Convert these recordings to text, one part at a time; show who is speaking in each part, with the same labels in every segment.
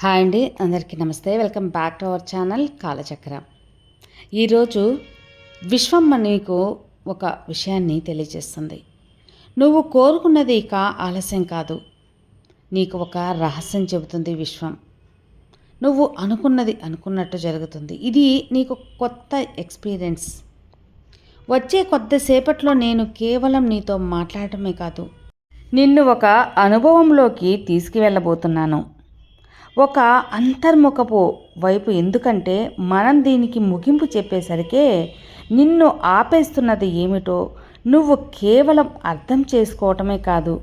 Speaker 1: Hi అండి అందరికీ నమస్తే. Welcome back to our channel Kalachakra. ఈరోజు విశ్వమ్మ నీకు ఒక విషయాన్ని తెలియజేస్తుంది. నువ్వు కోరుకున్నది ఇక ఆలస్యం కాదు. నీకు ఒక రహస్యం చెబుతుంది విశ్వం. నువ్వు అనుకున్నది అనుకున్నట్టు జరుగుతుంది. ఇది నీకు కొత్త ఎక్స్పీరియన్స్. వచ్చే కొద్దిసేపట్లో నేను కేవలం నీతో మాట్లాడటమే కాదు నిన్ను ఒక అనుభవంలోకి తీసుకువెళ్ళబోతున్నాను. ఒక అంతర్ముఖపు వైపు ఎందుకంటే మనం దీనికి ముగింపు చెప్పేసరికే నిన్ను ఆపేస్తున్నది ఏమిటో నువ్వు కేవలం అర్థం చేసుకోవటమే కాదు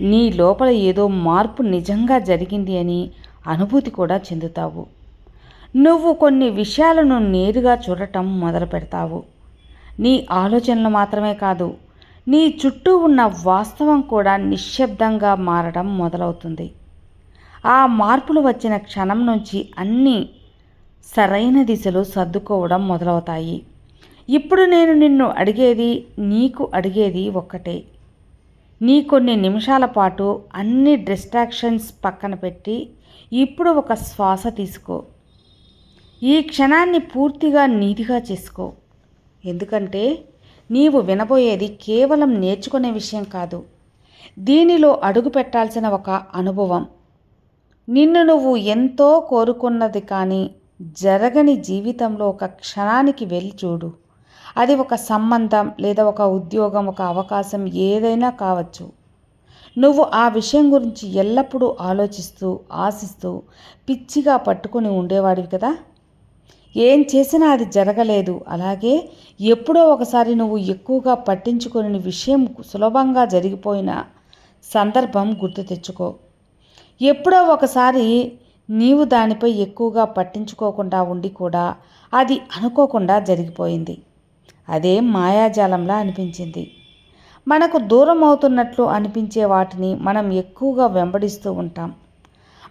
Speaker 1: నీ లోపల ఏదో మార్పు నిజంగా జరిగింది అని అనుభూతి కూడా చెందుతావు. నువ్వు కొన్ని విషయాలను నేరుగా చూడటం మొదలు పెడతావు నీ ఆలోచనలు మాత్రమే కాదు నీ చుట్టూ ఉన్న వాస్తవం కూడా నిశ్శబ్దంగా మారడం మొదలవుతుంది. ఆ మార్పులు వచ్చిన క్షణం నుంచి అన్నీ సరైన దిశలో సర్దుకోవడం మొదలవుతాయి. ఇప్పుడు నేను నిన్ను అడిగేది నీకు అడిగేది ఒక్కటే. నీ కొన్ని నిమిషాల పాటు అన్ని డిస్ట్రాక్షన్స్ పక్కన పెట్టి ఇప్పుడు ఒక శ్వాస తీసుకో. ఈ క్షణాన్ని పూర్తిగా నీతిగా చేసుకో. ఎందుకంటే నీవు వినబోయేది కేవలం నేర్చుకునే విషయం కాదు. దీనిలో అడుగు పెట్టాల్సిన ఒక అనుభవం. నిన్ను నువ్వు ఎంతో కోరుకున్నది కానీ జరగని జీవితంలో ఒక క్షణానికి వెళ్ళి చూడు. అది ఒక సంబంధం లేదా ఒక ఉద్యోగం ఒక అవకాశం ఏదైనా కావచ్చు. నువ్వు ఆ విషయం గురించి ఎల్లప్పుడూ ఆలోచిస్తూ ఆశిస్తూ పిచ్చిగా పట్టుకుని ఉండేవాడివి కదా. ఏం చేసినా అది జరగలేదు. అలాగే ఎప్పుడో ఒకసారి నువ్వు ఎక్కువగా పట్టించుకుని విషయం సులభంగా జరిగిపోయిన సందర్భం గుర్తు తెచ్చుకో. ఎప్పుడో ఒకసారి నీవు దానిపై ఎక్కువగా పట్టించుకోకుండా ఉండి కూడా అది అనుకోకుండా జరిగిపోయింది. అదే మాయాజాలంలా అనిపించింది. మనకు దూరం అవుతున్నట్లు అనిపించే వాటిని మనం ఎక్కువగా వెంబడిస్తూ ఉంటాం.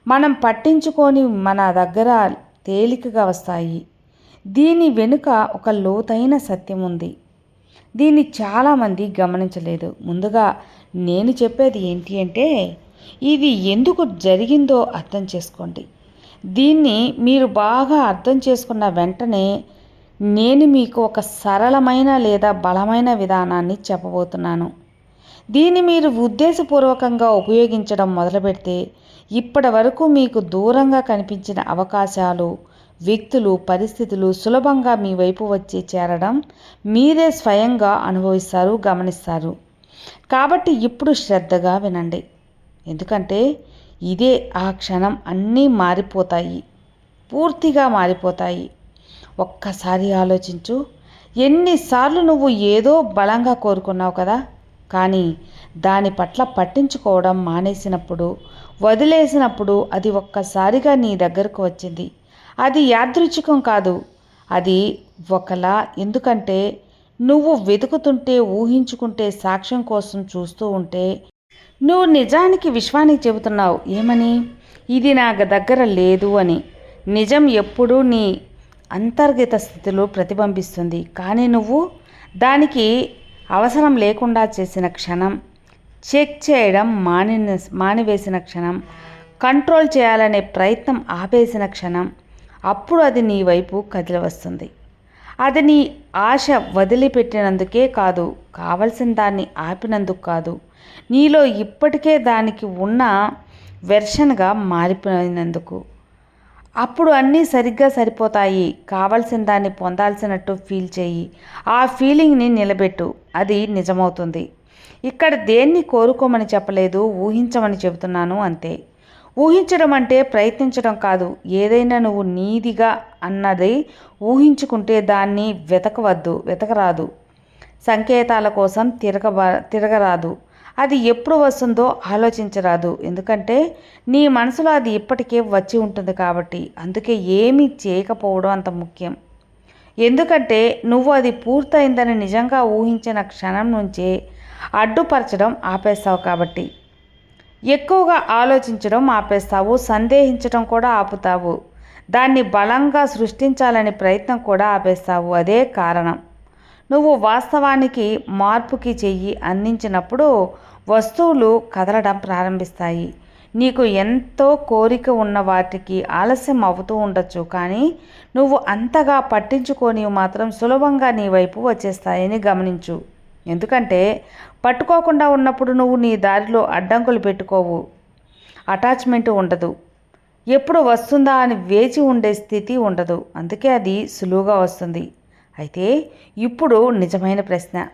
Speaker 1: మనం పట్టించుకొని మన దగ్గర తేలికగా వస్తాయి. దీని వెనుక ఒక లోతైన సత్యం ఉంది. దీన్ని చాలామంది గమనించలేదు. ముందుగా నేను చెప్పేది ఏంటి అంటే ఇది ఎందుకు జరిగిందో అర్థం చేసుకోండి. దీన్ని మీరు బాగా అర్థం చేసుకున్న వెంటనే నేను మీకు ఒక సరళమైన లేదా బలమైన విధానాన్ని చెప్పబోతున్నాను. దీన్ని మీరు ఉద్దేశపూర్వకంగా ఉపయోగించడం మొదలుపెడితే ఇప్పటి వరకు మీకు దూరంగా కనిపించిన అవకాశాలు వ్యక్తులు పరిస్థితులు సులభంగా మీ వైపు వచ్చి చేరడం మీరే స్వయంగా అనుభవిస్తారు గమనిస్తారు. కాబట్టి ఇప్పుడు శ్రద్ధగా వినండి. ఎందుకంటే ఇదే ఆ క్షణం అన్నీ మారిపోతాయి పూర్తిగా మారిపోతాయి. ఒక్కసారి ఆలోచించు ఎన్నిసార్లు నువ్వు ఏదో బలంగా కోరుకున్నావు కదా? కానీ దాని పట్ల పట్టించుకోవడం మానేసినప్పుడు వదిలేసినప్పుడు అది ఒక్కసారిగా నీ దగ్గరకు వచ్చింది. అది యాదృచ్ఛికం కాదు. అది ఒకలా ఎందుకంటే నువ్వు వెతుకుతుంటే ఊహించుకుంటే సాక్ష్యం కోసం చూస్తూ ఉంటే నువ్వు నిజానికి విశ్వానికి చెబుతున్నావు ఏమని? ఇది నా దగ్గర లేదు అని. నిజం ఎప్పుడూ నీ అంతర్గత స్థితిలో ప్రతిబింబిస్తుంది. కానీ నువ్వు దానికి అవసరం లేకుండా చేసిన క్షణం చెక్ చేయడం మాని మానివేసిన క్షణం కంట్రోల్ చేయాలనే ప్రయత్నం ఆపేసిన క్షణం అప్పుడు అది నీ వైపు కదిలి వస్తుంది అది నీ ఆశ వదిలిపెట్టినందుకే కాదు కావలసిన దాన్ని ఆపినందుకు కాదు. నీలో ఇప్పటికే దానికి ఉన్న వెర్షన్గా మారిపోయినందుకు. అప్పుడు అన్నీ సరిగ్గా సరిపోతాయి. కావలసిన దాన్ని పొందాల్సినట్టు ఫీల్ చేయి. ఆ ఫీలింగ్ని నిలబెట్టు. అది నిజమవుతుంది. ఇక్కడ దేన్ని కోరుకోమని చెప్పలేదు ఊహించమని చెబుతున్నాను అంతే. ఊహించడం అంటే ప్రయత్నించడం కాదు. ఏదైనా నువ్వు నీదిగా అన్నది ఊహించుకుంటే దాన్ని వెతకవద్దు వెతకరాదు. సంకేతాల కోసం తిరగబ తిరగరాదు. అది ఎప్పుడు వస్తుందో ఆలోచించరాదు. ఎందుకంటే నీ మనసులో అది ఇప్పటికే వచ్చి ఉంటుంది కాబట్టి అందుకే ఏమీ చేయకపోవడం అంత ముఖ్యం. ఎందుకంటే నువ్వు అది పూర్తయిందని నిజంగా ఊహించిన క్షణం నుంచే అడ్డుపరచడం ఆపేస్తావు కాబట్టి. ఎక్కువగా ఆలోచించడం ఆపేస్తావు సందేహించడం కూడా ఆపుతావు. దాన్ని బలంగా సృష్టించాలని ప్రయత్నం కూడా ఆపేస్తావు. అదే కారణం. నువ్వు వాస్తవానికి మార్పుకి చెయ్యి అందించినప్పుడు వస్తువులు కదలడం ప్రారంభిస్తాయి. నీకు ఎంతో కోరిక ఉన్న వాటికి ఆలస్యం అవుతూ ఉండొచ్చు కానీ నువ్వు అంతగా పట్టించుకొని మాత్రం సులభంగా నీ వైపు వచ్చేస్తాయని గమనించు. ఎందుకంటే పట్టుకోకుండా ఉన్నప్పుడు నువ్వు నీ దారిలో అడ్డంకులు పెట్టుకోవు. అటాచ్మెంట్ ఉండదు. ఎప్పుడు వస్తుందా అని వేచి ఉండే స్థితి ఉండదు. అందుకే అది సులువుగా వస్తుంది. అయితే ఇప్పుడు నిజమైన ప్రశ్న.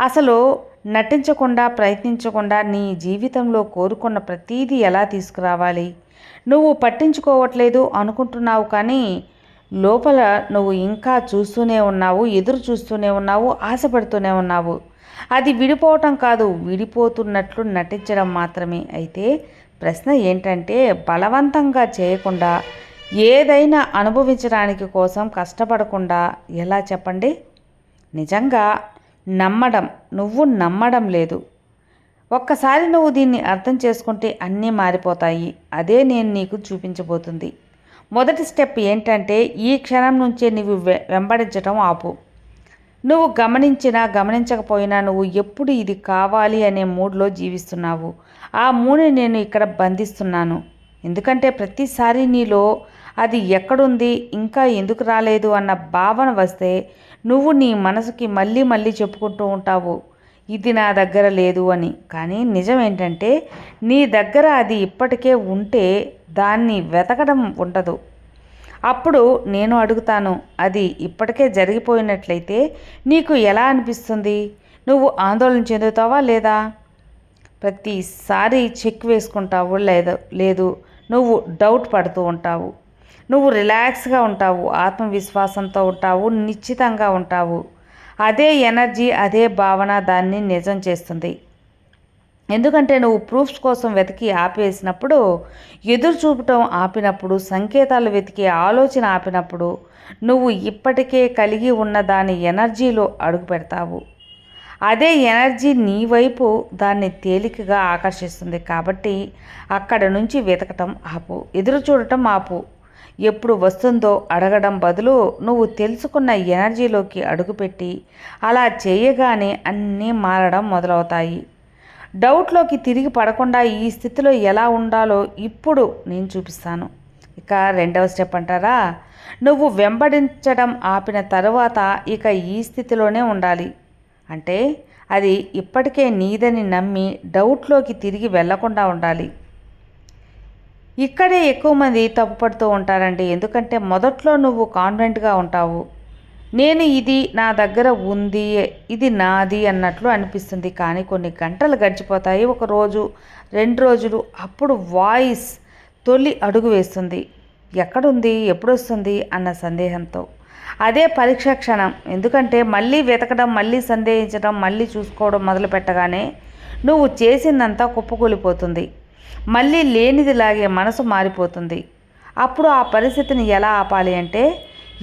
Speaker 1: అసలు నటించకుండా ప్రయత్నించకుండా నీ జీవితంలో కోరుకున్న ప్రతీది ఎలా తీసుకురావాలి? నువ్వు పట్టించుకోవట్లేదు అనుకుంటున్నావు కానీ లోపల నువ్వు ఇంకా చూస్తూనే ఉన్నావు ఎదురు చూస్తూనే ఉన్నావు ఆశపడుతూనే ఉన్నావు. అది విడిపోవటం కాదు విడిపోతున్నట్లు నటించడం మాత్రమే. అయితే ప్రశ్న ఏంటంటే బలవంతంగా చేయకుండా ఏదైనా అనుభవించడానికి కోసం కష్టపడకుండా ఎలా చెప్పండి? నిజంగా నమ్మడం నువ్వు నమ్మడం లేదు. ఒక్కసారి నువ్వు దీన్ని అర్థం చేసుకుంటే అన్నీ మారిపోతాయి. అదే నేను నీకు చూపించబోతుంది. మొదటి స్టెప్ ఏంటంటే ఈ క్షణం నుంచే నువ్వు వె వెంబడించడం ఆపు. నువ్వు గమనించినా గమనించకపోయినా నువ్వు ఎప్పుడు ఇది కావాలి అనే మూడ్లో జీవిస్తున్నావు. ఆ మూడ్ని నేను ఇక్కడ బంధిస్తున్నాను. ఎందుకంటే ప్రతిసారి నీలో అది ఎక్కడుంది ఇంకా ఎందుకు రాలేదు అన్న భావన వస్తే నువ్వు నీ మనసుకి మళ్ళీ మళ్ళీ చెప్పుకుంటూ ఉంటావు. ఇది నా దగ్గర లేదు అని. కానీ నిజం ఏంటంటే నీ దగ్గర అది ఇప్పటికే ఉంటే దాన్ని వెతకడం ఉండదు. అప్పుడు నేను అడుగుతాను అది ఇప్పటికే జరిగిపోయినట్లయితే నీకు ఎలా అనిపిస్తుంది? నువ్వు ఆందోళన చెందుతావా లేదా? ప్రతిసారి చెక్ వేసుకుంటావు లేదు లేదు. నువ్వు డౌట్ పడుతూ ఉంటావు. నువ్వు రిలాక్స్గా ఉంటావు ఆత్మవిశ్వాసంతో ఉంటావు నిశ్చితంగా ఉంటావు. అదే ఎనర్జీ అదే భావన దాన్ని నిజం చేస్తుంది. ఎందుకంటే నువ్వు ప్రూఫ్స్ కోసం వెతికి ఆపేసినప్పుడు ఎదురు చూపటం ఆపినప్పుడు సంకేతాలు వెతికే ఆలోచన ఆపినప్పుడు నువ్వు ఇప్పటికే కలిగి ఉన్న దాని ఎనర్జీలో అడుగు పెడతావు. అదే ఎనర్జీ నీ వైపు దాన్ని తేలికగా ఆకర్షిస్తుంది కాబట్టి అక్కడ నుంచి వెతకటం ఆపు ఎదురు చూడటం ఆపు. ఎప్పుడు వస్తుందో అడగడం బదులు నువ్వు తెలుసుకున్న ఎనర్జీలోకి అడుగుపెట్టి అలా చేయగానే అన్నీ మారడం మొదలవుతాయి. డౌట్లోకి తిరిగి పడకుండా ఈ స్థితిలో ఎలా ఉండాలో ఇప్పుడు నేను చూపిస్తాను. ఇక రెండవ స్టెప్ అంటారా? నువ్వు వెంబడించడం ఆపిన తరువాత ఇక ఈ స్థితిలోనే ఉండాలి. అంటే అది ఇప్పటికే నీదని నమ్మి డౌట్లోకి తిరిగి వెళ్ళకుండా ఉండాలి. ఇక్కడే ఎక్కువ మంది తప్పుపడుతూ ఉంటారండి. ఎందుకంటే మొదట్లో నువ్వు కాన్వెంట్గా ఉంటావు. నేను ఇది నా దగ్గర ఉంది ఇది నాది అన్నట్లు అనిపిస్తుంది. కానీ కొన్ని గంటలు గడిచిపోతాయి. ఒక రోజు రెండు రోజులు అప్పుడు వాయిస్ తొలి అడుగు వేస్తుంది. ఎక్కడుంది? ఎప్పుడు వస్తుంది అన్న సందేహంతో. అదే పరీక్ష క్షణం. ఎందుకంటే మళ్ళీ వెతకడం మళ్ళీ సందేహించడం మళ్ళీ చూసుకోవడం మొదలు పెట్టగానే నువ్వు చేసిందంతా కుప్పకూలిపోతుంది. మళ్ళీ లేనిదిలాగే మనసు మారిపోతుంది. అప్పుడు ఆ పరిస్థితిని ఎలా ఆపాలి అంటే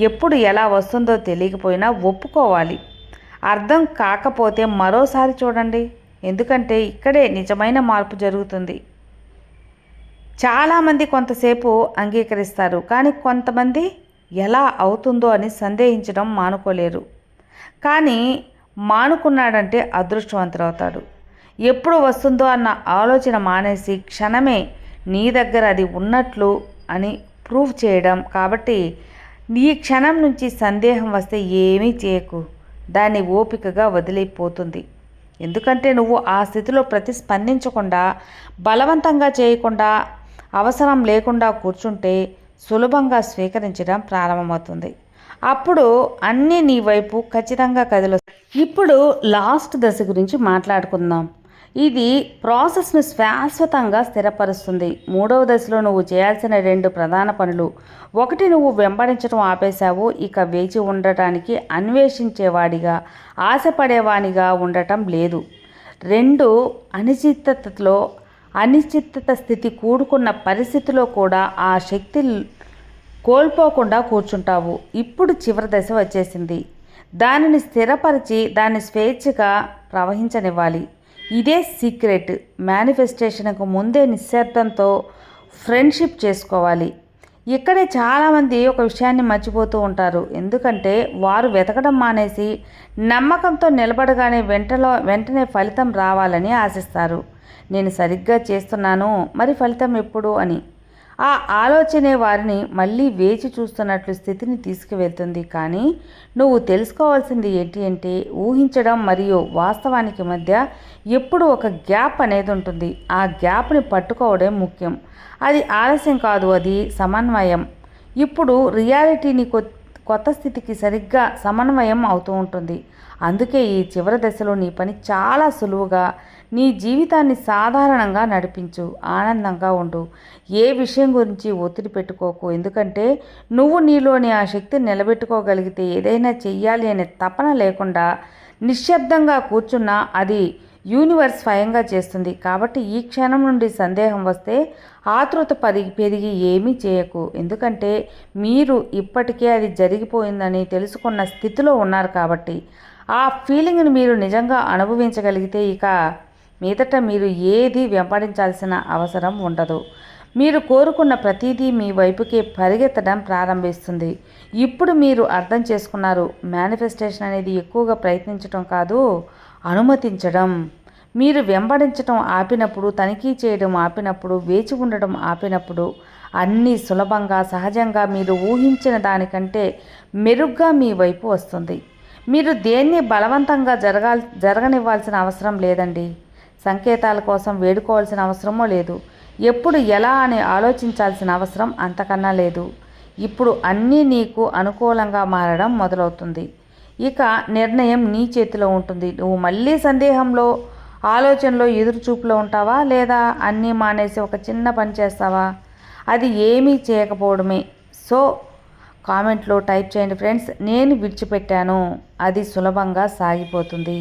Speaker 1: ఎప్పుడు ఎలా వస్తుందో తెలియకపోయినా ఒప్పుకోవాలి. అర్థం కాకపోతే మరోసారి చూడండి. ఎందుకంటే ఇక్కడే నిజమైన మార్పు జరుగుతుంది. చాలామంది కొంతసేపు అంగీకరిస్తారు కానీ కొంతమంది ఎలా అవుతుందో అని సందేహించడం మానుకోలేరు. కానీ మానుకున్నాడంటే అదృష్టవంతులవుతాడు ఎప్పుడు వస్తుందో అన్న ఆలోచన మానేసి క్షణమే నీ దగ్గర అది ఉన్నట్లు అని ప్రూవ్ చేయడం కాబట్టి నీ క్షణం నుంచి సందేహం వస్తే ఏమీ చేయకు. దాన్ని ఓపికగా వదిలిపోతుంది. ఎందుకంటే నువ్వు ఆ స్థితిలో ప్రతిస్పందించకుండా బలవంతంగా చేయకుండా అవసరం లేకుండా కూర్చుంటే సులభంగా స్వీకరించడం ప్రారంభమవుతుంది. అప్పుడు అన్నీ నీ వైపు ఖచ్చితంగా కదిలో ఇప్పుడు లాస్ట్ దశ గురించి మాట్లాడుకుందాం. ఇది ప్రాసెస్ను శాశ్వతంగా స్థిరపరుస్తుంది. మూడవ దశలో నువ్వు చేయాల్సిన రెండు ప్రధాన పనులు. ఒకటి నువ్వు వెంబడించడం ఆపేశావు. ఇక వేచి ఉండటానికి అన్వేషించేవాడిగా ఆశపడేవానిగా ఉండటం లేదు. రెండు అనిశ్చితతలో అనిశ్చిత స్థితి కూడుకున్న పరిస్థితిలో కూడా ఆ శక్తి కోల్పోకుండా కూర్చుంటావు. ఇప్పుడు చివరి దశ వచ్చేసింది. దానిని స్థిరపరిచి దాన్ని స్వేచ్ఛగా ప్రవహించనివ్వాలి. ఇదే సీక్రెట్. మేనిఫెస్టేషన్కు ముందే నిశ్శబ్దంతో ఫ్రెండ్షిప్ చేసుకోవాలి. ఇక్కడే చాలామంది ఒక విషయాన్ని మర్చిపోతూ ఉంటారు. ఎందుకంటే వారు వెతకడం మానేసి నమ్మకంతో నిలబడగానే వెంటలో వెంటనే ఫలితం రావాలని ఆశిస్తారు. నేను సరిగ్గా చేస్తున్నాను మరి ఫలితం ఎప్పుడు అని. ఆ ఆలోచనే వారిని మళ్ళీ వేచి చూస్తున్నట్లు స్థితిని తీసుకువెళ్తుంది. కానీ నువ్వు తెలుసుకోవాల్సింది ఏంటి అంటే ఊహించడం మరియు వాస్తవానికి మధ్య ఎప్పుడు ఒక గ్యాప్ అనేది ఉంటుంది. ఆ గ్యాప్ని పట్టుకోవడం ముఖ్యం. అది ఆలస్యం కాదు అది సమన్వయం. ఇప్పుడు రియాలిటీని కొత్త స్థితికి సరిగ్గా సమన్వయం అవుతూ ఉంటుంది. అందుకే ఈ చివరి దశలో నీ పని చాలా సులువుగా నీ జీవితాన్ని సాధారణంగా నడిపించు ఆనందంగా ఉండు. ఏ విషయం గురించి ఒత్తిడి పెట్టుకోకు. ఎందుకంటే నువ్వు నీలోని ఆ శక్తిని నిలబెట్టుకోగలిగితే ఏదైనా చెయ్యాలి అనే తపన లేకుండా నిశ్శబ్దంగా కూర్చున్నా అది యూనివర్స్ స్వయంగా చేస్తుంది. కాబట్టి ఈ క్షణం నుండి సందేహం వస్తే ఆతృత పరిగి పెరిగి ఏమీ చేయకు. ఎందుకంటే మీరు ఇప్పటికే అది జరిగిపోయిందని తెలుసుకున్న స్థితిలో ఉన్నారు కాబట్టి. ఆ ఫీలింగ్ని మీరు నిజంగా అనుభవించగలిగితే ఇక మీదట మీరు ఏది వెంబడించాల్సిన అవసరం ఉండదు. మీరు కోరుకున్న ప్రతిదీ మీ వైపుకే పరిగెత్తడం ప్రారంభిస్తుంది. ఇప్పుడు మీరు అర్థం చేసుకున్నారు మేనిఫెస్టేషన్ అనేది ఎక్కువగా ప్రయత్నించడం కాదు అనుమతించడం. మీరు వెంబడించడం ఆపినప్పుడు తనిఖీ చేయడం ఆపినప్పుడు వేచి ఉండడం ఆపినప్పుడు అన్నీ సులభంగా సహజంగా మీరు ఊహించిన దానికంటే మెరుగ్గా మీ వైపు వస్తుంది. మీరు దేన్ని బలవంతంగా జరగాల్ జరగనివ్వాల్సిన అవసరం లేదండి. సంకేతాల కోసం వేడుకోవాల్సిన అవసరమో లేదు. ఎప్పుడు ఎలా అని ఆలోచించాల్సిన అవసరం అంతకన్నా లేదు. ఇప్పుడు అన్నీ నీకు అనుకూలంగా మారడం మొదలవుతుంది. ఇక నిర్ణయం నీ చేతిలో ఉంటుంది. నువ్వు మళ్ళీ సందేహంలో ఆలోచనలో ఎదురుచూపులో ఉంటావా లేదా అన్నీ మానేసి ఒక చిన్న పని చేస్తావా? అది ఏమీ చేయకపోవడమే. సో కామెంట్లో టైప్ చేయండి ఫ్రెండ్స్. నేను విడిచిపెట్టాను. అది సులభంగా సాగిపోతుంది.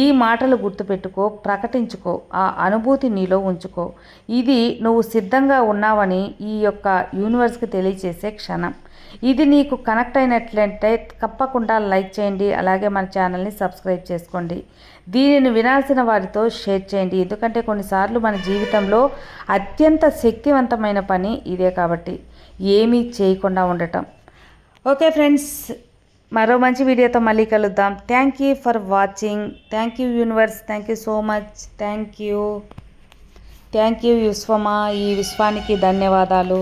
Speaker 1: ఈ మాటలు గుర్తుపెట్టుకో ప్రకటించుకో ఆ అనుభూతి నీలో ఉంచుకో. ఇది నువ్వు సిద్ధంగా ఉన్నావని ఈ యొక్క యూనివర్స్కి తెలియచేసే క్షణం. ఇది నీకు కనెక్ట్ అయినట్లయితే తప్పకుండా లైక్ చేయండి. అలాగే మన ఛానల్ని సబ్స్క్రైబ్ చేసుకోండి. దీనిని వినాల్సిన వారితో షేర్ చేయండి. ఎందుకంటే కొన్నిసార్లు మన జీవితంలో అత్యంత శక్తివంతమైన పని ఇదే కాబట్టి. ఏమీ చేయకుండా ఉండటం. ఓకే ఫ్రెండ్స్ మరో మంచి వీడియోతో మళ్ళీ కలుద్దాం. Thank you for watching thank you universe thank you so much thank you thank you విశ్వమా ఈ విశ్వానికి ధన్యవాదాలు.